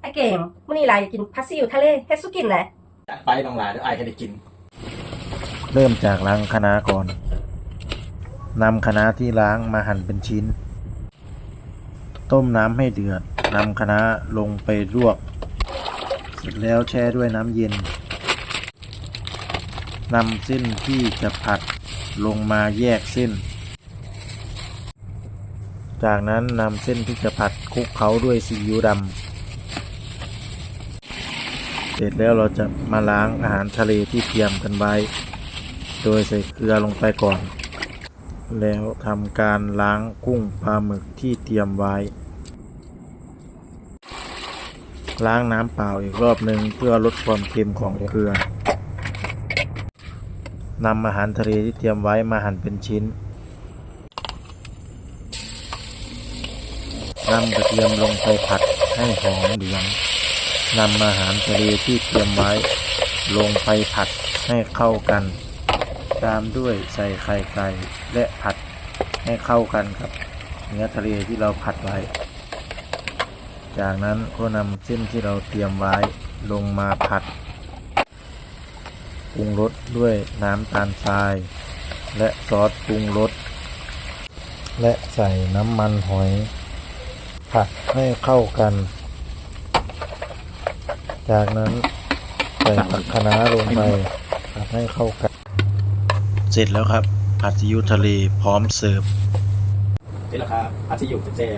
ไอ้เก่งมื้อนี้หลายอยากกินผัดซีอิ๊วทะเลเฮ็ดสุกินแหละจัดไปน้องหลายเดี๋ยวไอ้ให้ได้กิน เริ่มจากล้างคะน้าก่อนนำคะน้าที่ล้างมาหั่นเป็นชิ้น ต้มน้ำให้เดือดนำคะน้าลงไปลวก เสร็จแล้วแช่ด้วยน้ำเย็นนำเส้นที่จะผัดลงมาแยกเส้น จากนั้นนำเส้นที่จะผัดคลุกเคล้าด้วยซีอิ๊วดำ เสร็จแล้วเราจะมาล้างอาหารทะเลที่เตรียมกันไว้ โดยใส่เกลือลงไปก่อน แล้วทำการล้างกุ้งปลาหมึกที่เตรียมไว้ ล้างน้ำเปล่าอีกรอบหนึ่งเพื่อลดความเค็มของเกลือนำอาหารทะเลที่เตรียมไว้มาหั่นเป็นชิ้นนำกระเทียมลงไปผัดให้หอมเหลือง นำอาหารทะเลที่เตรียมไว้ ลงไปผัดให้เข้ากัน ตามด้วยใส่ไข่ไก่และผัดให้เข้ากันกับเนื้อทะเลที่เราผัดไว้ จากนั้นก็นำเส้นที่เราเตรียมไว้ลงมาผัดปรุงรสด้วยน้ำตาลทราย และซอสปรุงรสและใส่น้ำมันหอย ผัดให้เข้ากัน จากนั้นใส่ผักคะน้าลงไปผัดให้เข้ากันเสร็จแล้วครับ ผัดซีอิ๊วทะเลพร้อมเสิร์ฟนี่แหละครับอาชีพอยู่เจ๊